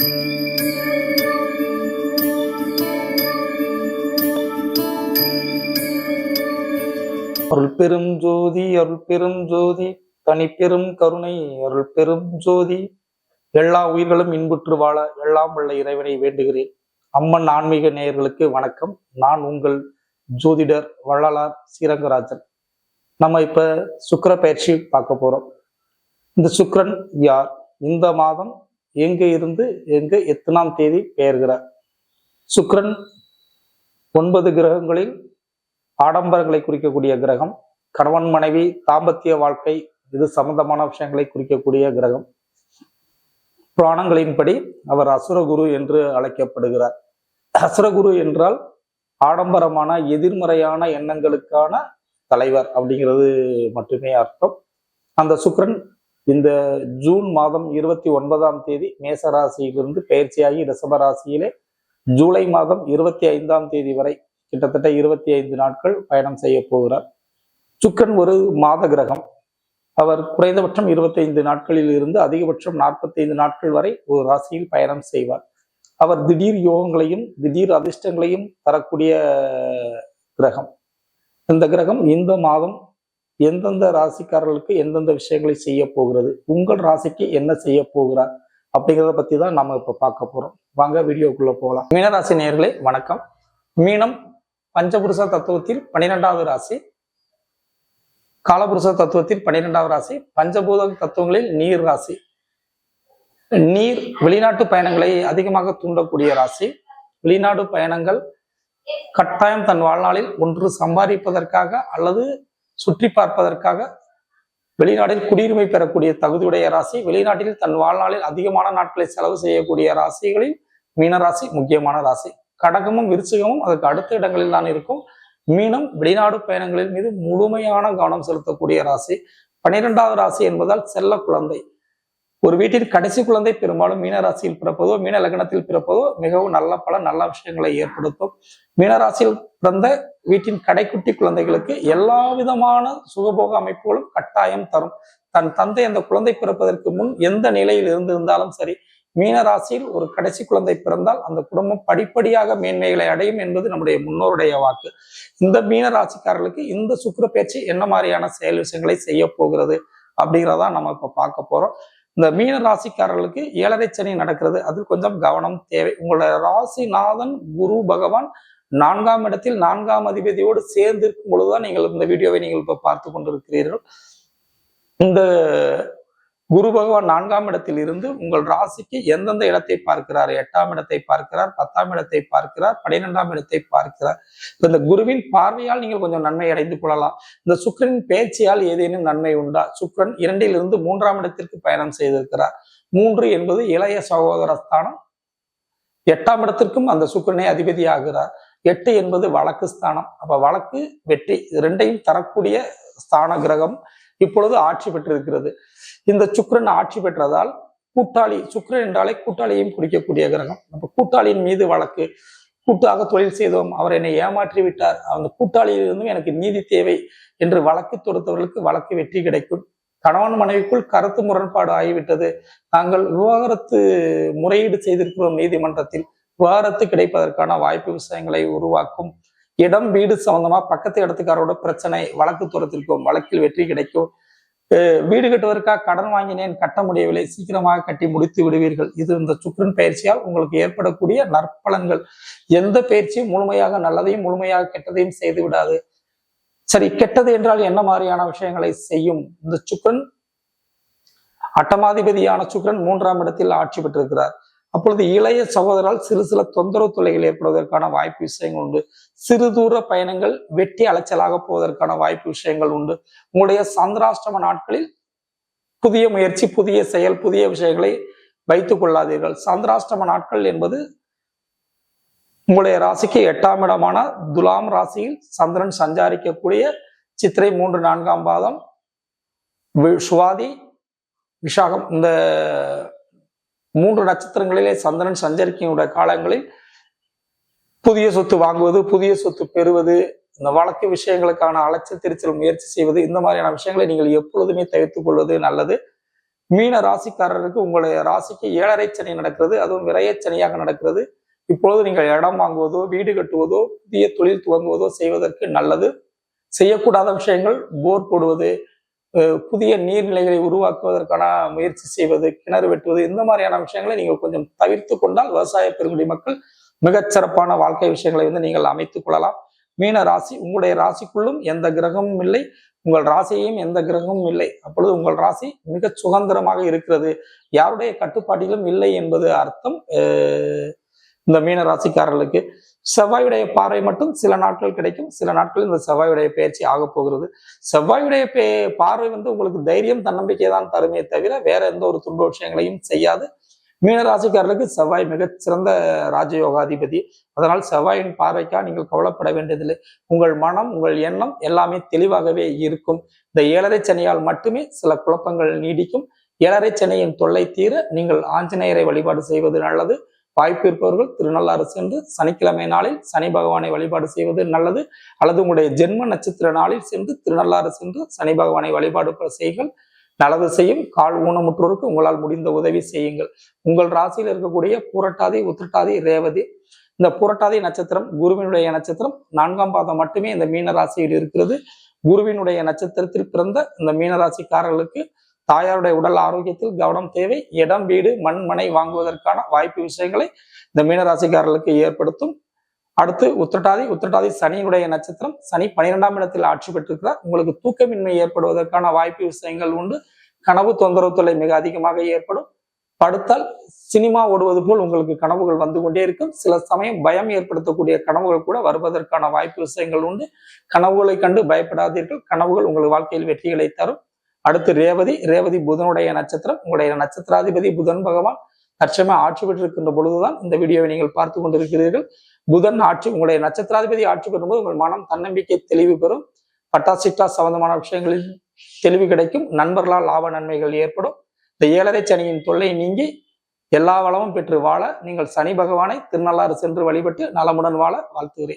அருள் பெரும் ஜோதி அருள் பெரும் ஜோதி தனி பெரும் கருணை அருள் பெரும் ஜோதி. எல்லா உயிர்களும் இன்புற்று வாழ எல்லாம் உள்ள இறைவனை வேண்டுகிறேன். அம்மன் ஆன்மீக நேயர்களுக்கு வணக்கம். நான் உங்கள் ஜோதிடர் வள்ளலார் ஸ்ரீரங்கராஜன் நம்ம இப்ப சுக்கர பயிற்சி பார்க்க போறோம். இந்த சுக்கரன் யார்? இந்த மாதம் எங்க இருந்து எங்க எத்தனாம் தேதி பெயர்கிறார்? சுக்கிரன் ஒன்பது கிரகங்களில் ஆடம்பரங்களை குறிக்கக்கூடிய கிரகம். கணவன் மனைவி தாம்பத்திய வாழ்க்கை இது சம்பந்தமான விஷயங்களை குறிக்கக்கூடிய கிரகம். புராணங்களின்படி அவர் அசுரகுரு என்று அழைக்கப்படுகிறார். அசுரகுரு என்றால் ஆடம்பரமான எதிர்மறையான எண்ணங்களுக்கான தலைவர் அப்படிங்கிறது மட்டுமே அர்த்தம். அந்த சுக்கிரன் இந்த ஜூன் மாதம் இருபத்தி ஒன்பதாம் தேதி மேச ராசியிலிருந்து பயிற்சியாகி ரிஷபராசியிலே ஜூலை மாதம் இருபத்தி ஐந்தாம் தேதி வரை கிட்டத்தட்ட இருபத்தி ஐந்து நாட்கள் பயணம் செய்ய போகிறார். சுக்கன் ஒரு மாத கிரகம். அவர் குறைந்தபட்சம் இருபத்தைந்து நாட்களில் இருந்து அதிகபட்சம் நாற்பத்தைந்து நாட்கள் வரை ஒரு ராசியில் பயணம் செய்வார். அவர் திடீர் யோகங்களையும் திடீர் அதிர்ஷ்டங்களையும் தரக்கூடிய கிரகம். இந்த கிரகம் இந்த மாதம் எந்தெந்த ராசிக்காரர்களுக்கு எந்தெந்த விஷயங்களை செய்ய போகிறது உங்கள் ராசிக்கு என்ன செய்ய போகிறார் அப்படிங்கிறத பத்தி தான் நம்ம இப்ப பார்க்க போறோம். வாங்க வீடியோக்குள்ள போகலாம். மீனராசி நேர்களே வணக்கம். மீனம் பஞ்சபுருஷ தத்துவத்தில் பன்னிரெண்டாவது ராசி. காலபுருஷ தத்துவத்தில் பன்னிரெண்டாவது ராசி. பஞ்சபூத தத்துவங்களில் நீர் ராசி. நீர் வெளிநாட்டு பயணங்களை அதிகமாக தூண்டக்கூடிய ராசி. வெளிநாடு பயணங்கள் கட்டாயம் தன் வாழ்நாளில் ஒன்று சம்பாதிப்பதற்காக அல்லது சுற்றி பார்ப்பதற்காக வெளிநாட்டில் குடியுரிமை பெறக்கூடிய தகுதியுடைய ராசி வெளிநாட்டில் தன் வாழ்நாளில் அதிகமான நாட்களை செலவு செய்யக்கூடிய ராசிகளில் மீனராசி முக்கியமான ராசி. கடகமும் விருச்சிகமும் அதுக்கு அடுத்த இடங்களில் தான் இருக்கும். மீனம் வெளிநாடு பயணங்களின் மீது முழுமையான கவனம் செலுத்தக்கூடிய ராசி. பன்னிரெண்டாவது ராசி என்பதால் செல்ல குழந்தை. ஒரு வீட்டில் கடைசி குழந்தை பெரும்பாலும் மீன ராசியில் பிறப்பதோ மீன லக்னத்தில் பிறப்பதோ மிகவும் நல்ல பல நல்ல விஷயங்களை ஏற்படுத்தும். மீனராசியில் பிறந்த வீட்டின் கடைக்குட்டி குழந்தைகளுக்கு எல்லா விதமான சுகபோக அமைப்புகளும் கட்டாயம் தரும். தன் தந்தை அந்த குழந்தை பிறப்பதற்கு முன் எந்த நிலையில் இருந்திருந்தாலும் சரி மீனராசியில் ஒரு கடைசி குழந்தை பிறந்தால் அந்த குடும்பம் படிப்படியாக மேன்மைகளை அடையும் என்பது நம்முடைய முன்னோருடைய வாக்கு. இந்த மீன ராசிக்காரர்களுக்கு இந்த சுக்கிர பேச்சு என்ன மாதிரியான செயல் விஷயங்களை செய்ய போகிறது அப்படிங்கிறதான் நம்ம இப்ப பார்க்க போறோம். இந்த மீன ராசிக்காரர்களுக்கு ஏழரை சனி நடக்கிறது. அதில் கொஞ்சம் கவனம் தேவை. உங்களோட ராசிநாதன் குரு பகவான் நான்காம் இடத்தில் நான்காம் அதிபதியோடு சேர்ந்து இருக்கும் பொழுதுதான் நீங்கள் இந்த வீடியோவை நீங்கள் இப்போ பார்த்து கொண்டிருக்கிறீர்கள். இந்த குரு பகவான் நான்காம் இடத்தில் இருந்து உங்கள் ராசிக்கு எந்தெந்த இடத்தை பார்க்கிறார்? எட்டாம் இடத்தை பார்க்கிறார் பத்தாம் இடத்தை பார்க்கிறார் பனிரெண்டாம் இடத்தை பார்க்கிறார். இந்த குருவின் பார்வையால் நீங்கள் கொஞ்சம் நன்மை அடைந்து கொள்ளலாம். இந்த சுக்கரனின் பேச்சியால் ஏதேனும் நன்மை உண்டா? சுக்கரன் இரண்டிலிருந்து மூன்றாம் இடத்திற்கு பயணம் செய்திருக்கிறார். மூன்று என்பது இளைய சகோதர ஸ்தானம் எட்டாம் இடத்திற்கும் அந்த சுக்கரனை அதிபதி ஆகிறார் எட்டு என்பது வழக்கு ஸ்தானம். அப்ப வழக்கு வெற்றி ரெண்டையும் தரக்கூடிய ஸ்தான கிரகம். இப்பொழுது ஆட்சி பெற்றிருக்கிறது. இந்த சுக்கரன் ஆட்சி பெற்றதால் கூட்டாளி சுக்கரன் என்றாலே கூட்டாளியையும் குறிக்கக்கூடிய கிரகம். நம்ம கூட்டாளியின் மீது வழக்கு கூட்டாக தொழில் செய்தோம் அவர் என்னை ஏமாற்றி விட்டார். அந்த கூட்டாளியிலிருந்தும் எனக்கு நீதி தேவை என்று வழக்கு தொடுத்தவர்களுக்கு வழக்கு வெற்றி கிடைக்கும். கணவன் மனைவிக்குள் கருத்து முரண்பாடு ஆகிவிட்டது. நாங்கள் விவாகரத்து முறையீடு செய்திருக்கிறோம் நீதிமன்றத்தில். விவாகரத்து கிடைப்பதற்கான வாய்ப்பு விஷயங்களை உருவாக்கும். இடம் வீடு சம்பந்தமா பக்கத்து இடத்துக்காரோட பிரச்சனை வழக்கு தூரத்திற்கும் வழக்கில் வெற்றி கிடைக்கும். வீடு கட்டுவதற்காக கடன் வாங்கினேன் கட்ட முடியவில்லை சீக்கிரமாக கட்டி முடித்து விடுவீர்கள். இது இந்த சுக்கரன் பயிற்சியால் உங்களுக்கு ஏற்படக்கூடிய நற்பலன்கள். எந்த பயிற்சியும் முழுமையாக நல்லதையும் முழுமையாக கெட்டதையும் செய்து விடாது. சரி கெட்டது என்றால் என்ன மாதிரியான விஷயங்களை செய்யும்? இந்த சுக்கரன் அட்டமாதிபதியான சுக்கரன் மூன்றாம் இடத்தில் ஆட்சி பெற்றிருக்கிறார். அப்பொழுது இளைய சகோதரால் சிறு சில தொந்தரவு தொல்லைகள் ஏற்படுவதற்கான வாய்ப்பு விஷயங்கள் உண்டு. சிறு தூர பயணங்கள் வெட்டி அலைச்சலாக போவதற்கான வாய்ப்பு விஷயங்கள் உண்டு. உங்களுடைய சந்திராஷ்டம நாட்களில் புதிய முயற்சி புதிய செயல் புதிய விஷயங்களை வைத்துக் கொள்ளாதீர்கள். சந்திராஷ்டம நாட்கள் என்பது உங்களுடைய ராசிக்கு எட்டாம் இடமான துலாம் ராசியில் சந்திரன் சஞ்சாரிக்கக்கூடிய சித்திரை மூன்று நான்காம் பாதம் சுவாதி விஷாகம் இந்த மூன்று நட்சத்திரங்களிலே சந்திரன் சஞ்சரிக்கையுடைய காலங்களில் புதிய சொத்து வாங்குவது புதிய சொத்து பெறுவது இந்த வழக்கு விஷயங்களுக்கான அலைச்சல் திருச்சல் முயற்சி செய்வது இந்த மாதிரியான விஷயங்களை நீங்கள் எப்பொழுதுமே தவிர்த்துக் கொள்வது நல்லது. மீன ராசிக்காரருக்கு உங்களுடைய ராசிக்கு ஏழரை சனி நடக்கிறது அதுவும் விரையச்சனையாக நடக்கிறது. இப்பொழுது நீங்கள் இடம் வாங்குவதோ வீடு கட்டுவதோ புதிய தொழில் துவங்குவதோ செய்வதற்கு நல்லது. செய்யக்கூடாத விஷயங்கள் போர் போடுவது புதிய நீர்நிலைகளை உருவாக்குவதற்கான முயற்சி செய்வது கிணறு வெட்டுவது இந்த மாதிரியான விஷயங்களை நீங்கள் கொஞ்சம் தவிர்த்து கொண்டால் விவசாய பெருங்குடி மக்கள் மிகச்சிறப்பான வாழ்க்கை விஷயங்களை வந்து நீங்கள் அமைத்துக் கொள்ளலாம். மீன ராசி உங்களுடைய ராசிக்குள்ளும் எந்த கிரகமும் இல்லை. உங்கள் ராசியையும் எந்த கிரகமும் இல்லை. அப்பொழுது உங்கள் ராசி மிகச் சுதந்திரமாக இருக்கிறது. யாருடைய கட்டுப்பாட்டிலும் இல்லை என்பது அர்த்தம். இந்த மீன ராசிக்காரர்களுக்கு செவ்வாயுடைய பார்வை மட்டும் சில நாட்கள் கிடைக்கும். சில நாட்கள் இந்த செவ்வாயுடைய பயிற்சி ஆக போகிறது. செவ்வாயுடைய பே பார்வை வந்து உங்களுக்கு தைரியம் தன்னம்பிக்கை தான் தருமே தவிர வேற எந்த ஒரு துன்ப விஷயங்களையும் செய்யாது. மீன ராசிக்காரர்களுக்கு செவ்வாய் மிகச் சிறந்த ராஜயோகாதிபதி. அதனால் செவ்வாயின் பார்வைக்காக நீங்கள் கவலைப்பட வேண்டியதில்லை. உங்கள் மனம் உங்கள் எண்ணம் எல்லாமே தெளிவாகவே இருக்கும். இந்த ஏழரை சனியால் மட்டுமே சில குழப்பங்கள் நீடிக்கும். ஏழரை சனியின் தொல்லை தீர நீங்கள் ஆஞ்சநேயரை வழிபாடு செய்வது நல்லது. வாய்ப்பு இருப்பவர்கள் திருநள்ளாறு சென்று சனிக்கிழமை நாளில் சனி பகவானை வழிபாடு செய்வது நல்லது. அல்லது உங்களுடைய ஜென்ம நட்சத்திர நாளில் சென்று திருநள்ளாறு சென்று சனி பகவானை வழிபாடு செய்யுங்கள். நல்லது செய்யும். கால் ஊனமுற்றோருக்கு உங்களால் முடிந்த உதவி செய்யுங்கள். உங்கள் ராசியில் இருக்கக்கூடிய புரட்டாதி உத்திரட்டாதி ரேவதி இந்த புரட்டாதி நட்சத்திரம் குருவினுடைய நட்சத்திரம் நான்காம் பாதம் மட்டுமே இந்த மீன ராசியில் இருக்கிறது. குருவினுடைய நட்சத்திரத்தில் பிறந்த இந்த மீனராசிக்காரர்களுக்கு தாயாருடைய உடல் ஆரோக்கியத்தில் கவனம் தேவை. இடம் வீடு மண் மனை வாங்குவதற்கான வாய்ப்பு விஷயங்களை இந்த மீனராசிக்காரர்களுக்கு ஏற்படுத்தும். அடுத்து உத்திரட்டாதி உத்திரட்டாதி சனியினுடைய நட்சத்திரம். சனி பனிரெண்டாம் இடத்தில் ஆட்சி பெற்றிருக்கிறார். உங்களுக்கு தூக்கமின்மை ஏற்படுவதற்கான வாய்ப்பு விஷயங்கள் உண்டு. கனவு தொந்தரவு தொல்லை மிக அதிகமாக ஏற்படும். படுத்தால் சினிமா ஓடுவது போல் உங்களுக்கு கனவுகள் வந்து கொண்டே இருக்கும். சில சமயம் பயம் ஏற்படுத்தக்கூடிய கனவுகள் கூட வருவதற்கான வாய்ப்பு விஷயங்கள் உண்டு. கனவுகளை கண்டு பயப்படாதீர்கள். கனவுகள் உங்கள் வாழ்க்கையில் வெற்றிகளை தரும். அடுத்து ரேவதி ரேவதி புதனுடைய நட்சத்திரம். உங்களுடைய நட்சத்திராதிபதி புதன் பகவான் தற்சமயம் ஆட்சி பெற்றிருக்கின்ற பொழுதுதான் இந்த வீடியோவை நீங்கள் பார்த்து கொண்டிருக்கிறீர்கள். புதன் ஆட்சி உங்களுடைய நட்சத்திராதிபதி ஆட்சி பெறும்போது உங்கள் மனம் தன்னம்பிக்கை தெளிவு பெறும். பட்டாசிட்டா சம்பந்தமான விஷயங்களில் தெளிவு கிடைக்கும். நண்பர்களால் லாப நன்மைகள் ஏற்படும். இந்த ஏழரை சனியின் தொல்லை நீங்கி எல்லா வளமும் பெற்று வாழ நீங்கள் சனி பகவானை திருநள்ளாறு சென்று வழிபட்டு நலமுடன் வாழ வாழ்த்துகிறேன்.